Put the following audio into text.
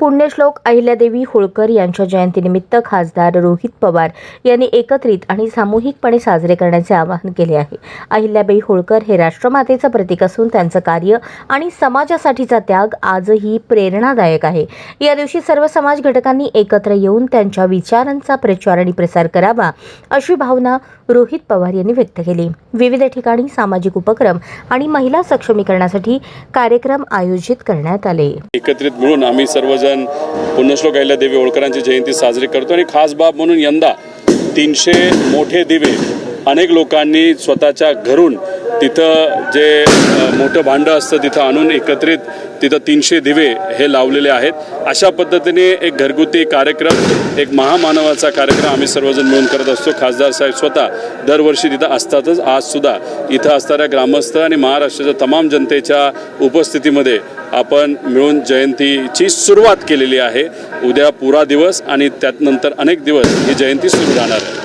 पुण्यश्लोक अहिल्यादेवी होळकर यांच्या जयंतीनिमित्त खासदार रोहित पवार यांनी एकत्रित आणि सामूहिकपणे साजरे करण्याचे आवाहन केले आहे. अहिल्याबाई होळकर हे राष्ट्रमातेचं प्रतीक असून त्यांचं कार्य आणि समाजासाठीचा त्याग आजही प्रेरणादायक आहे. या दिवशी सर्व समाज घटकांनी एकत्र येऊन त्यांच्या विचारांचा प्रचार आणि प्रसार करावा अशी भावना रोहित पवार यांनी व्यक्त केली. विविध ठिकाणी सामाजिक उपक्रम आणि महिला सक्षमीकरणासाठी कार्यक्रम आयोजित करण्यात आले. एकत्रित मिळून आम्ही सर्वजण पुण्यश्लोक अहिल्यादेवी होळकरांची जयंती साजरी करतो आणि खास बाब म्हणून यंदा तीनशे मोठे दिवे अनेक लोकांनी स्वतःच्या घरून तिथं जे मोठं भांडं असतं तिथं आणून एकत्रित तिथं तीनशे दिवे हे लावलेले आहेत. अशा पद्धतीने एक घरगुती कार्यक्रम एक महामानवाचा कार्यक्रम आम्ही सर्वजण मिळून करत असतो. खासदार साहेब स्वतः दरवर्षी तिथं असतातच. आजसुद्धा इथं असणाऱ्या ग्रामस्थ आणि महाराष्ट्राच्या तमाम जनतेच्या उपस्थितीमध्ये आपण मिळून जयंतीची सुरुवात केलेली आहे. उद्या पुरा दिवस आणि त्यानंतर अनेक दिवस ही जयंती सुरू राहणार आहे.